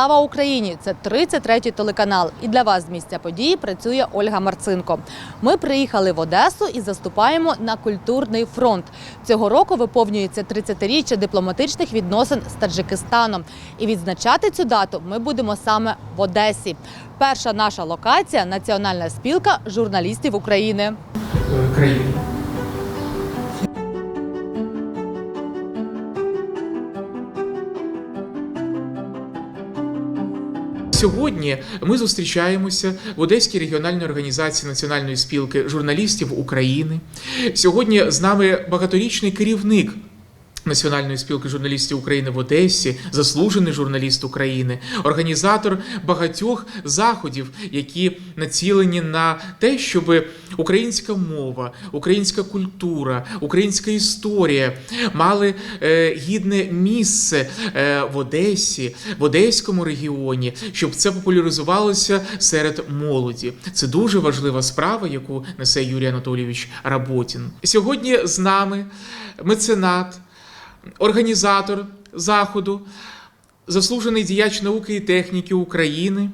Слава Україні! Це 33-й телеканал. І для вас з місця події працює Ольга Марцинко. Ми приїхали в Одесу і заступаємо на культурний фронт. Цього року виповнюється 30-річчя дипломатичних відносин з Таджикистаном. І відзначати цю дату ми будемо саме в Одесі. Перша наша локація Національна спілка журналістів України. країни. Сьогодні ми зустрічаємося в Одеській регіональній організації Національної спілки журналістів України. Сьогодні з нами багаторічний керівник Національної спілки журналістів України в Одесі, заслужений журналіст України, організатор багатьох заходів, які націлені на те, щоб українська мова, українська культура, українська історія мали е, гідне місце е, в Одесі, в Одеському регіоні, щоб це популяризувалося серед молоді. Це дуже важлива справа, яку несе Юрій Анатолійович Работін. Сьогодні з нами меценат організатор заходу, заслужений діяч науки і техніки України,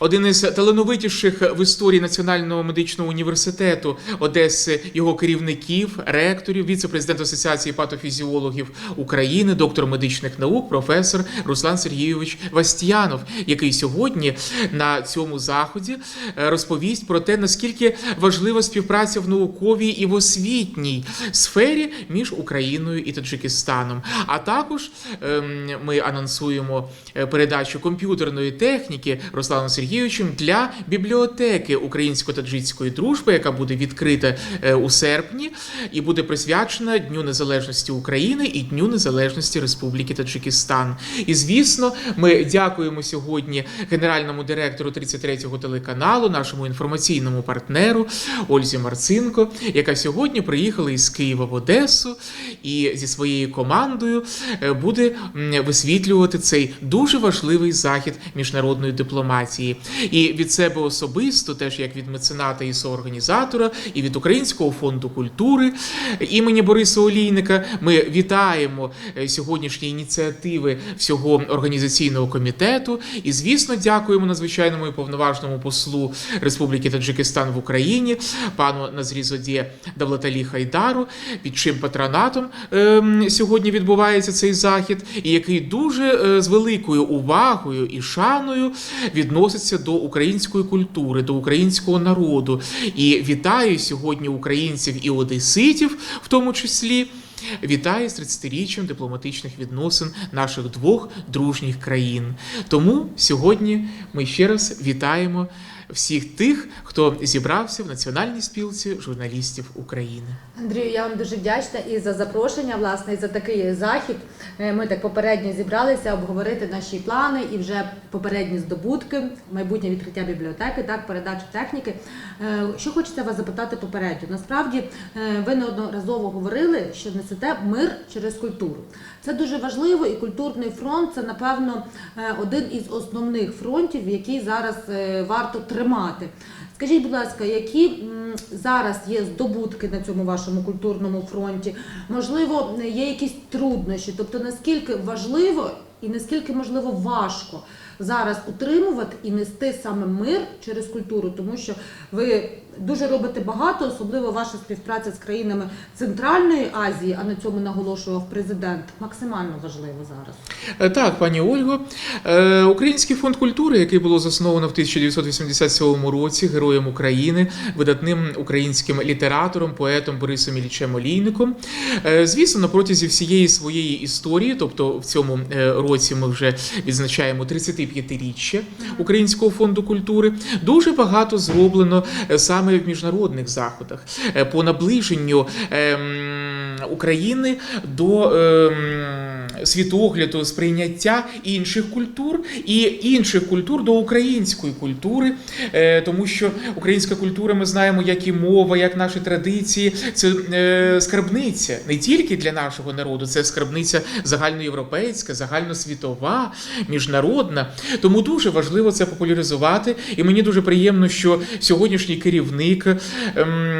один із талановитіших в історії Національного медичного університету Одеси, його керівників, ректорів, віце-президент Асоціації патофізіологів України, доктор медичних наук, професор Руслан Сергійович Вастянов, який сьогодні на цьому заході е, розповість про те, наскільки важлива співпраця в науковій і в освітній сфері між Україною і Таджикистаном. А також ем, ми анонсуємо е, передачу комп'ютерної техніки Русланом Сергійовичем для бібліотеки українсько-таджикської дружби, яка буде відкрита е, у серпні і буде присвячена Дню Незалежності України і Дню Незалежності Республіки Таджикистан. І звісно, ми дякуємо сьогодні генеральному директору 33-го телеканалу, нашому інформаційному партнеру Ользі Марцинко, яка сьогодні приїхала із Києва в Одесу і зі своєю командою е, буде висвітлювати цей дуже важливий захід міжнародної дипломатії. І від себе особисто, теж як від мецената і соорганізатора, і від Українського фонду культури імені Бориса Олійника ми вітаємо е, сьогоднішні ініціативи всього організаційного комітету. І, звісно, дякуємо надзвичайному і повноважному послу Республіки Таджикистан в Україні, пану Назрізоді Давлаталі Хайдару, під чим патронатом ем, сьогодні відбувається цей захід, і який дуже е, з великою увагою і шаною відноситься до української культури, до українського народу. І вітаю сьогодні українців і одеситів, в тому числі. Вітаю з 30-річчям дипломатичних відносин наших двох дружніх країн. Тому сьогодні ми ще раз вітаємо всіх тих, хто зібрався в Національній спілці журналістів України. Андрію, я вам дуже вдячна і за запрошення, власне, і за такий захід. Е, Ми так попередньо зібралися обговорити наші плани і вже попередні здобутки, майбутнє відкриття бібліотеки, так, передачу техніки. Е, Що хочеться вас запитати попередньо? Насправді е, ви неодноразово говорили, що несете мир через культуру. Це дуже важливо, і культурний фронт це, напевно, е, один із основних фронтів, який зараз е, варто тримати. Скажіть, будь ласка, які зараз є здобутки на цьому вашому культурному фронті? Можливо, є якісь труднощі? Тобто наскільки важливо і наскільки можливо важко зараз утримувати і нести саме мир через культуру, тому що ви дуже робите багато, особливо ваша співпраця з країнами Центральної Азії, а на цьому наголошував президент. Максимально важливо зараз. Е, Так, пані Ольго, Е, Український фонд культури, який було засновано в 1987 році героєм України, видатним українським літератором, поетом Борисом Іллічем Олійником. Е, Звісно, на протязі всієї своєї історії, тобто в цьому році ми вже відзначаємо 35-річчя Українського фонду культури, дуже багато зроблено е, саме в міжнародних заходах е, по наближенню ем, України до ем, світогляду, сприйняття інших культур і інших культур до української культури, Е, тому що українська культура, ми знаємо, як і мова, як наші традиції, це е, скарбниця не тільки для нашого народу, це скарбниця загальноєвропейська, загальносвітова, міжнародна. Тому дуже важливо це популяризувати. І мені дуже приємно, що сьогоднішній керівник ем,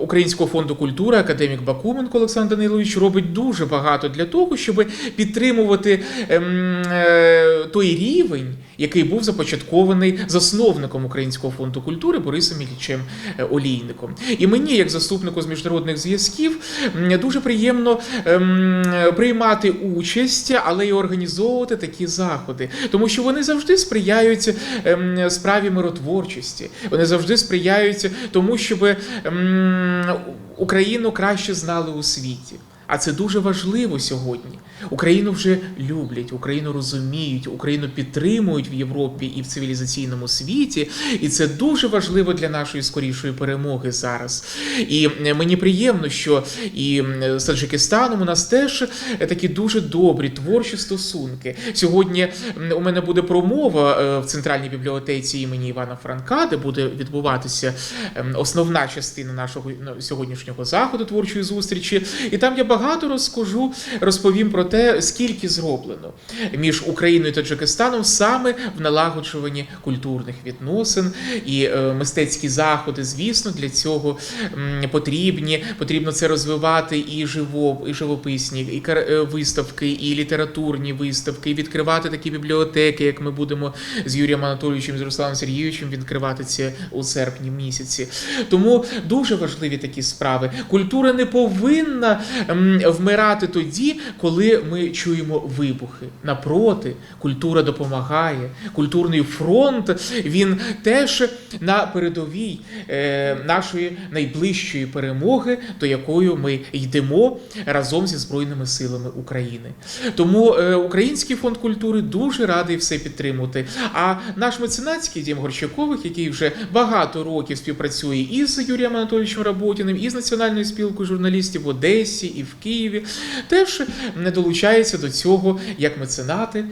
Українського фонду культури академік Бакуменко Олександр Данилович робить дуже багато для того, щоб підтримувати ем, е, той рівень, який був започаткований засновником Українського фонду культури Борисом Іллічем е, Олійником. І мені, як заступнику з міжнародних зв'язків, дуже приємно ем, приймати участь, але й організовувати такі заходи, тому що вони завжди сприяють ем, справі миротворчості. Вони завжди сприяють тому, щоб ем, Україну краще знали у світі. А це дуже важливо сьогодні. Україну вже люблять, Україну розуміють, Україну підтримують в Європі і в цивілізаційному світі. І це дуже важливо для нашої скорішої перемоги зараз. І е, мені приємно, що і з Таджикистаном у нас теж е, такі дуже добрі творчі стосунки. Сьогодні у мене буде промова е, в центральній бібліотеці імені Івана Франка, де буде відбуватися ем, основна частина нашого ну, сьогоднішнього заходу творчої зустрічі. І там я багато розкажу, розповім про те, скільки зроблено між Україною і Таджикистаном саме в налагоджуванні культурних відносин і е, мистецькі заходи, звісно, для цього потрібні. Потрібно це розвивати і живо, і живописні, і е, виставки, і літературні виставки, і відкривати такі бібліотеки, як ми будемо з Юрієм Анатолійовичем, з Русланом Сергійовичем відкривати це у серпні місяці. Тому дуже важливі такі справи. Культура не повинна вмирати тоді, коли ми чуємо вибухи. Напроти, культура допомагає. Культурний фронт він теж на передовій е, нашої найближчої перемоги, до якої ми йдемо разом зі Збройними силами України. Тому е, Український фонд культури дуже радий все підтримувати. А наш меценатський дім Горчакових, який вже багато років співпрацює і з Юрієм Анатолійовичем Работіним, і з Національною спілкою журналістів в Одесі і в Києві, теж не долучається до цього як меценати.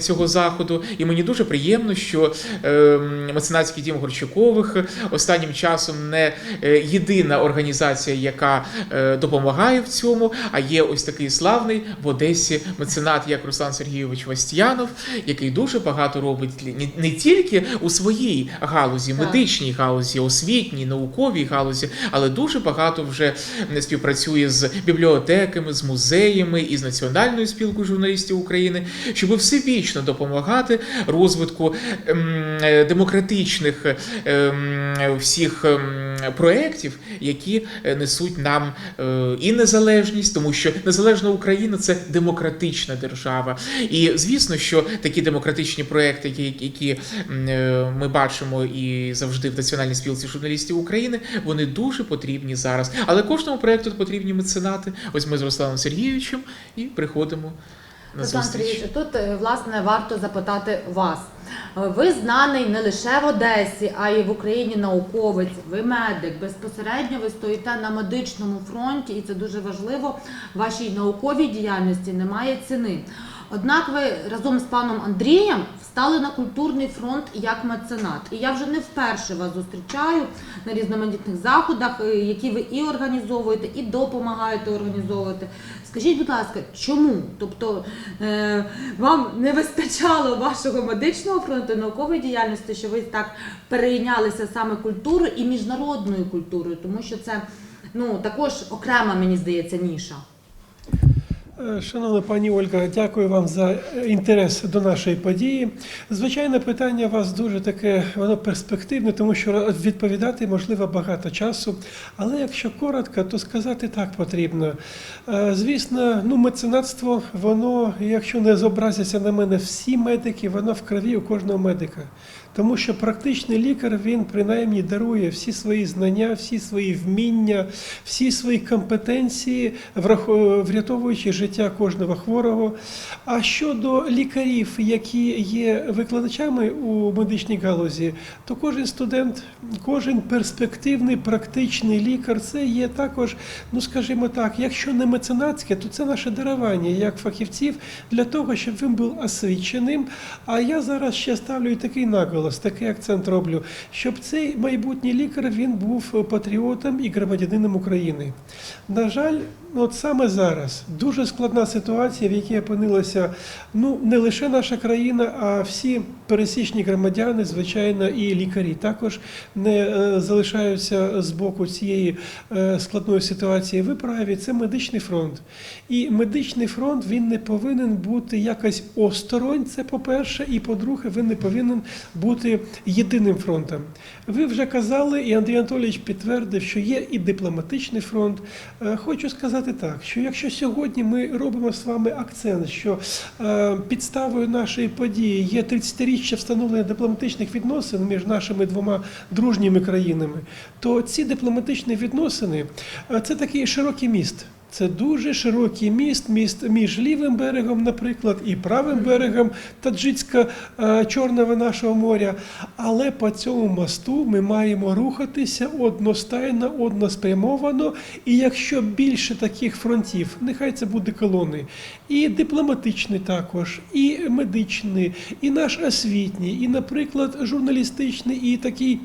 Цього заходу, і мені дуже приємно, що е, меценатський дім Горчакових останнім часом не е, єдина організація, яка е, допомагає в цьому, а є ось такий славний в Одесі меценат, як Руслан Сергійович Вастянов, який дуже багато робить не- тільки у своїй галузі, медичній галузі, освітній, науковій галузі, але дуже багато вже співпрацює з бібліотеками, з музеями і з Національною спілкою журналістів України, щоб всебічно допомагати розвитку ем, е, демократичних ем, всіх ем, проєктів, які е, несуть нам е, і незалежність, тому що незалежна Україна це демократична держава. І звісно, що такі демократичні проекти, які, ми бачимо і завжди в Національній спілці журналістів України, вони дуже потрібні зараз. Але кожному проекту потрібні меценати. Ось ми з Русланом Сергійовичем і приходимо Руслан. Сергійович, тут е, власне варто запитати вас. Е, Ви знаний не лише в Одесі, а й в Україні науковець. Ви медик. Безпосередньо ви стоїте на медичному фронті, і це дуже важливо. Вашій науковій діяльності немає ціни. Однак ви разом з паном Андрієм встали на культурний фронт як меценат. І я вже не вперше вас зустрічаю на різноманітних заходах, е, які ви і організовуєте, і допомагаєте організовувати. Скажіть, будь ласка, чому? Тобто е, вам не вистачало вашого медичного фронту наукової діяльності, що ви так перейнялися саме культурою і міжнародною культурою, тому що це ну також окрема, мені здається, ніша. Е, Шановна пані Ольга, дякую вам за інтерес до нашої події. Звичайно, питання у вас дуже таке, воно перспективне, тому що відповідати можливо багато часу. Але якщо коротко, то сказати так потрібно. Е, Звісно, ну меценатство, воно, якщо не зобразяться на мене всі медики, воно в крові у кожного медика. Тому що практичний лікар він принаймні дарує всі свої знання, всі свої вміння, всі свої компетенції, врятовуючи життя кожного хворого. А щодо лікарів, які є викладачами у медичній галузі, то кожен студент, кожен перспективний практичний лікар це є також, ну скажімо так, якщо не меценатське, то це наше дарування як фахівців для того, щоб він був освіченим. А я зараз ще ставлю і такий наголос, такий акцент роблю, щоб цей майбутній лікар він був патріотом і громадянином України. На жаль, от саме зараз дуже складна ситуація, в якій опинилася ну не лише наша країна, а всі пересічні громадяни, звичайно, і лікарі також не е, залишаються з боку цієї е, складної ситуації. Ви праві, це медичний фронт. І медичний фронт він не повинен бути якось осторонь. Це по-перше, і по-друге, він не повинен бути єдиним фронтом. Ви вже казали, і Андрій Анатолійович підтвердив, що є і дипломатичний фронт. Е, Хочу сказати так, що якщо сьогодні ми робимо з вами акцент, що е, підставою нашої події є 30-річчя встановлення дипломатичних відносин між нашими двома дружніми країнами, то ці дипломатичні відносини е, це такий широкий міст. Це дуже широкий міст, міст між лівим берегом, наприклад, і правим берегом Таджицько-Чорного нашого моря. Але по цьому мосту ми маємо рухатися одностайно, односпрямовано. І якщо більше таких фронтів, нехай це буде колони, і дипломатичний також, і медичний, і наш освітній, і, наприклад, журналістичний, і такий.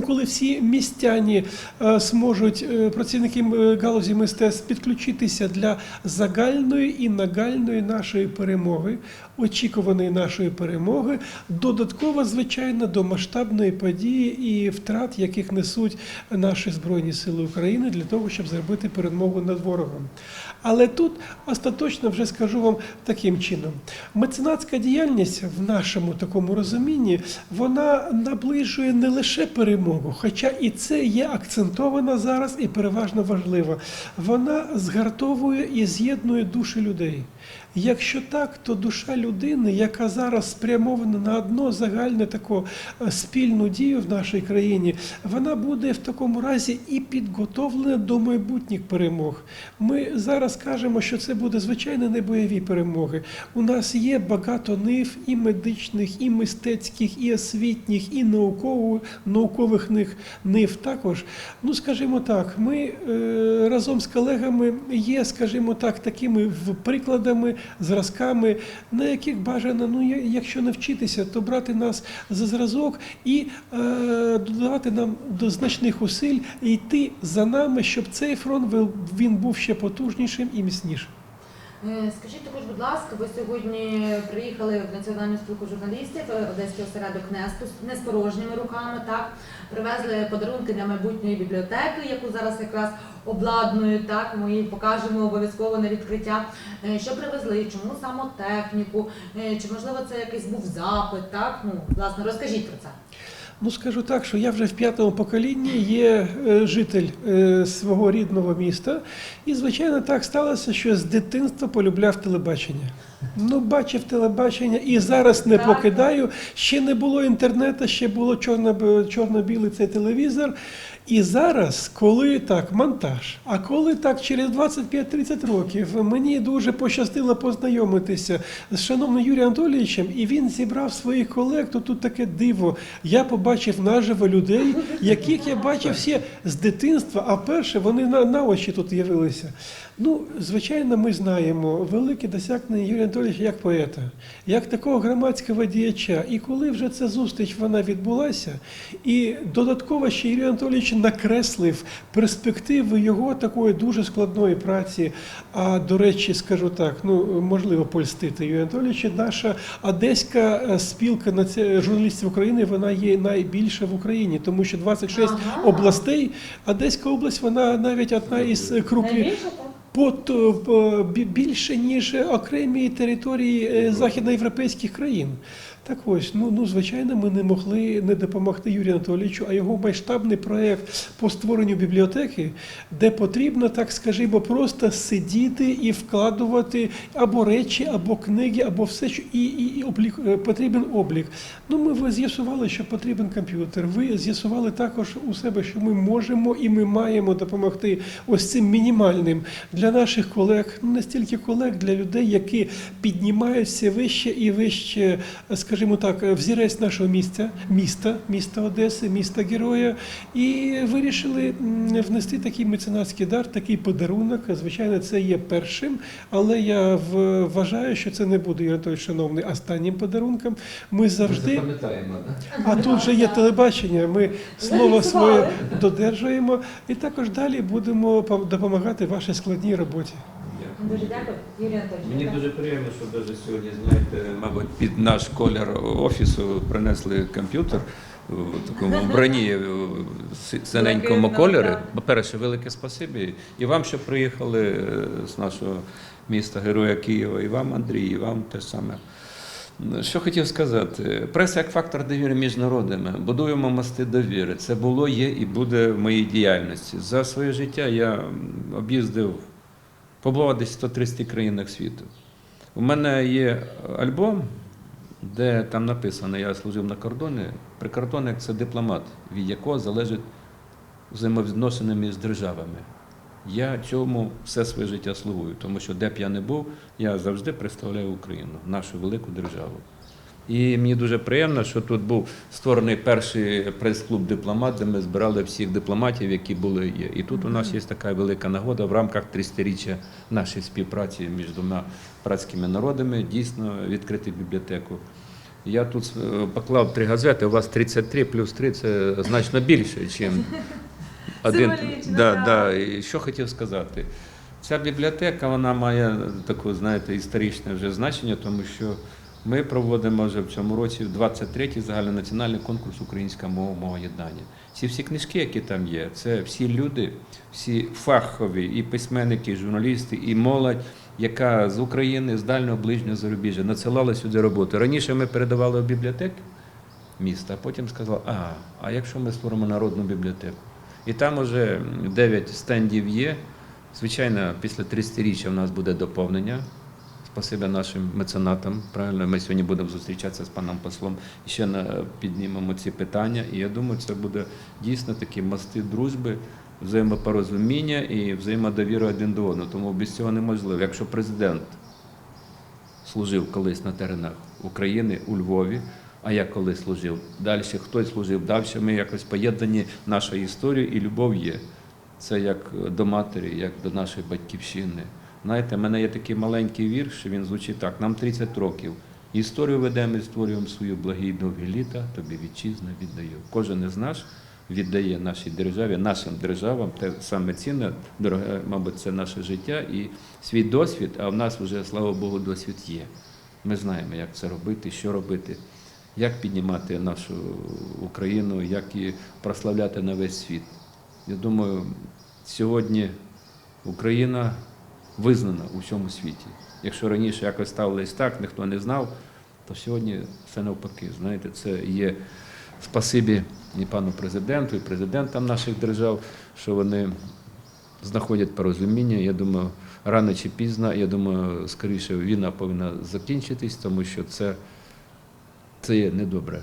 Коли всі містяні е, зможуть е, працівники е, галузі мистецтв підключитися для загальної і нагальної нашої перемоги, очікуваної нашої перемоги, додатково, звичайно, до масштабної події і втрат, яких несуть наші збройні сили України для того, щоб зробити перемогу над ворогом. Але тут остаточно вже скажу вам таким чином: меценатська діяльність в нашому такому розумінні вона наближує не лише перемогу, хоча і це є акцентовано зараз і переважно важливо. Вона згартовує і з'єднує душі людей. Якщо так, то душа людини, яка зараз спрямована на одну загальну таку е, спільну дію в нашій країні, вона буде в такому разі і підготовлена до майбутніх перемог. Ми зараз кажемо, що це буде звичайно не бойові перемоги. У нас є багато нив і медичних, і мистецьких, і освітніх, і науково- наукових нив, також. Ну, скажімо так, ми е, разом з колегами є, скажімо так, такими прикладами, зразками, на яких бажано, ну якщо навчитися, то брати нас за зразок і е, додавати нам до значних усиль і йти за нами, щоб цей фронт він був ще потужнішим і міцнішим. Е, Скажіть також, будь ласка, ви сьогодні приїхали в Національну спілку журналістів, е, Одеський осередок не з порожніми руками, так привезли подарунки для майбутньої бібліотеки, яку зараз якраз обладнують. Так ми її покажемо обов'язково на відкриття. Е, Що привезли? Чому саме техніку? Чи можливо це якийсь був запит? Так ну власне розкажіть про це. Ну, скажу так, що я вже в п'ятому поколінні є е, житель е, свого рідного міста, і, звичайно, так сталося, що з дитинства полюбляв телебачення. Ну, бачив телебачення і зараз не покидаю. Ще не було інтернету, ще було чорно- чорно-білий цей телевізор. І зараз, коли так, монтаж, а коли так, через 25-30 років мені дуже пощастило познайомитися з шановним Юрієм Анатолійовичем, і він зібрав своїх колег, то тут таке диво. Я побачив наживо людей, яких я бачив всі з дитинства, а перше вони на, на очі тут з'явилися. Ну, звичайно, ми знаємо велике досягнення Юрія Анатолійовича як поета, як такого громадського діяча. І коли вже ця зустріч вона відбулася, і додатково ще Юрій Анатолійович накреслив перспективи його такої дуже складної праці. А до речі, скажу так, ну можливо польстити Юрій Анатолійовича. Наша одеська е, спілка наці- журналістів України вона є найбільша в Україні, тому що 26 Ага. областей. Одеська область вона навіть одна із е, крупних. По, то- більше, ніж окремі території е, західноєвропейських країн. Так ось, ну, ну звичайно, ми не могли не допомогти Юрію Анатолійовичу, а його масштабний проєкт по створенню бібліотеки, де потрібно, так скажімо, просто сидіти і вкладувати або речі, або книги, або все, що і, і, і облік, е, потрібен облік. Ну, ми з'ясували, що потрібен комп'ютер. Ви з'ясували також у себе, що ми можемо і ми маємо допомогти ось цим мінімальним для наших колег, ну не стільки колег, для людей, які піднімаються вище і вище, скажімо, так, взірець нашого місця, міста, міста Одеси, міста Героя, і вирішили внести такий меценатський дар, такий подарунок. Звичайно, це є першим, але я вважаю, що це не буде, Юрій Анатолійович, шановний, останнім подарунком. Ми завжди. Пам'ятаємо. А тут же є телебачення. Ми слово своє додержуємо, і також далі будемо пом- допомагати вашій складній роботі. Дуже дякую, Юрій Анатольович. Мені дуже приємно, що навіть сьогодні, знаєте, мабуть, під наш колір офісу принесли комп'ютер в такому вбранні в синенькому кольорі. По-перше, велике спасибі. І вам, що приїхали е, з нашого міста Героя Києва, і вам, Андрій, і вам те саме. Що хотів сказати, преса як фактор довіри між народами. Будуємо мости довіри. Це було, є і буде в моїй діяльності. За своє життя я об'їздив, побував десь 130 країнах світу. У мене є альбом, де там написано, я служив на кордоні. Прикордонник це дипломат, від якого залежить взаємовідносини між державами. Я цьому все своє життя слугую, тому що де б я не був, я завжди представляю Україну, нашу велику державу. І мені дуже приємно, що тут був створений перший прес-клуб дипломат, де ми збирали всіх дипломатів, які були є. І тут у нас є така велика нагода в рамках 30-річчя нашої співпраці між двома братськими народами дійсно відкрити бібліотеку. Я тут е, поклав три газети, у вас 33 плюс 3 це значно більше, ніж один. Да, да. І що хотів сказати? Ця бібліотека вона має таку, знаєте, історичне вже значення, тому що ми проводимо вже в цьому році 23-й загальнонаціональний конкурс Українська мова мова єднання. Ці всі книжки, які там є, це всі люди, всі фахові, і письменники, і журналісти, і молодь, яка з України, з дальнього ближнього зарубіжжя надсилала сюди роботу. Раніше ми передавали в бібліотеки міста, а потім сказали, а, а якщо ми створимо народну бібліотеку? І там уже 9 стендів є. Звичайно, після 30-річчя в нас буде доповнення. Спасибі нашим меценатам. Правильно, ми сьогодні будемо зустрічатися з паном послом і ще піднімемо ці питання. І я думаю, це буде дійсно такі мости дружби, взаємопорозуміння і взаємодовіри один до одного. Тому без цього неможливо. Якщо президент служив колись на теренах України у Львові. А я коли служив далі, хтось служив далі. Ми якось поєднані наша історія і любов є. Це як до матері, як до нашої батьківщини. Знаєте, в мене є такий маленький вірш, він звучить так: нам 30 років. Історію ведемо і створюємо свою благі довгі літа, тобі вітчизна віддаю. Кожен із нас віддає нашій державі, нашим державам, те саме цінне, дороге, мабуть, це наше життя і свій досвід, а в нас вже, слава Богу, досвід є. Ми знаємо, як це робити, що робити, як піднімати нашу Україну, як її прославляти на весь світ. Я думаю, сьогодні Україна визнана у всьому світі. Якщо раніше якось ставились так, ніхто не знав, то сьогодні все навпаки. Знаєте, це є спасибі і пану президенту, і президентам наших держав, що вони знаходять порозуміння. Я думаю, рано чи пізно, я думаю, скоріше війна повинна закінчитись, тому що це, це є недобре.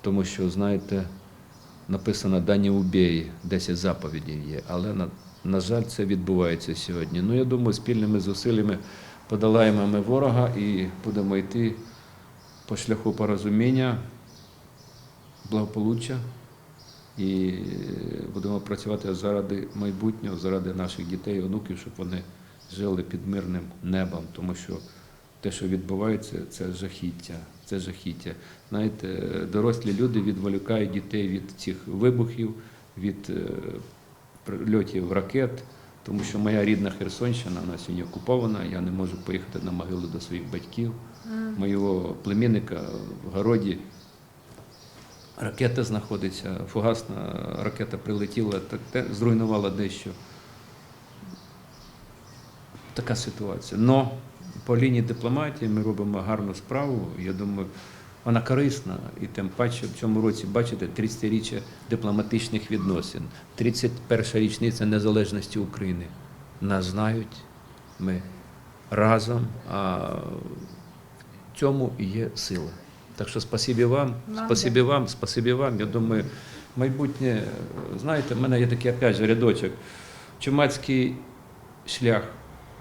Тому що, знаєте, написано Дані убій, 10 заповідей є, але на, на жаль, це відбувається сьогодні. Ну, я думаю, спільними зусиллями подолаємо ми ворога і будемо йти по шляху порозуміння, благополуччя і будемо працювати заради майбутнього, заради наших дітей онуків, щоб вони жили під мирним небом, тому що те, що відбувається, це жахіття. Це жахіття. Знаєте, дорослі люди відволікають дітей від цих вибухів, від е, прильотів ракет, тому що моя рідна Херсонщина вона сьогодні окупована. Я не можу поїхати на могилу до своїх батьків. Моєго племінника в городі ракета знаходиться, фугасна ракета прилетіла, так те зруйнувала дещо. Така ситуація. Но по лінії дипломатії ми робимо гарну справу. Я думаю, вона корисна. І тим паче в цьому році, бачите, 30-річчя дипломатичних відносин, 31 річниця незалежності України. Нас знають, ми разом, а в цьому є сила. Так що спасибі вам, спасибі вам, спасибі вам. Я думаю, майбутнє, знаєте, в мене є такий опять же рядочок. Чумацький шлях,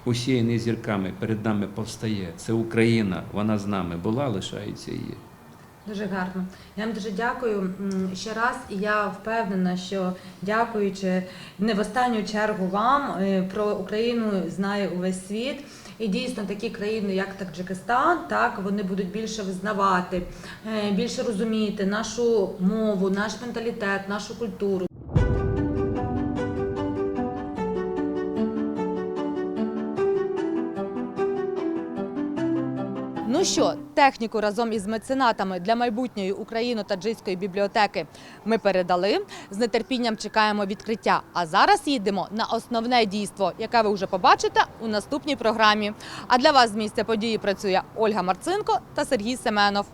усіяний зірками, перед нами повстає. Це Україна, вона з нами була, лишається є. Дуже гарно. Я вам дуже дякую ще раз. І я впевнена, що дякуючи не в останню чергу вам е, про Україну знає увесь світ. І дійсно такі країни, як Таджикистан, так вони будуть більше визнавати, е, більше розуміти нашу мову, наш менталітет, нашу культуру. Ну що, техніку разом із меценатами для майбутньої україно-таджиської бібліотеки ми передали. З нетерпінням чекаємо відкриття. А зараз їдемо на основне дійство, яке ви вже побачите у наступній програмі. А для вас з місця події працює Ольга Марцинко та Сергій Семенов.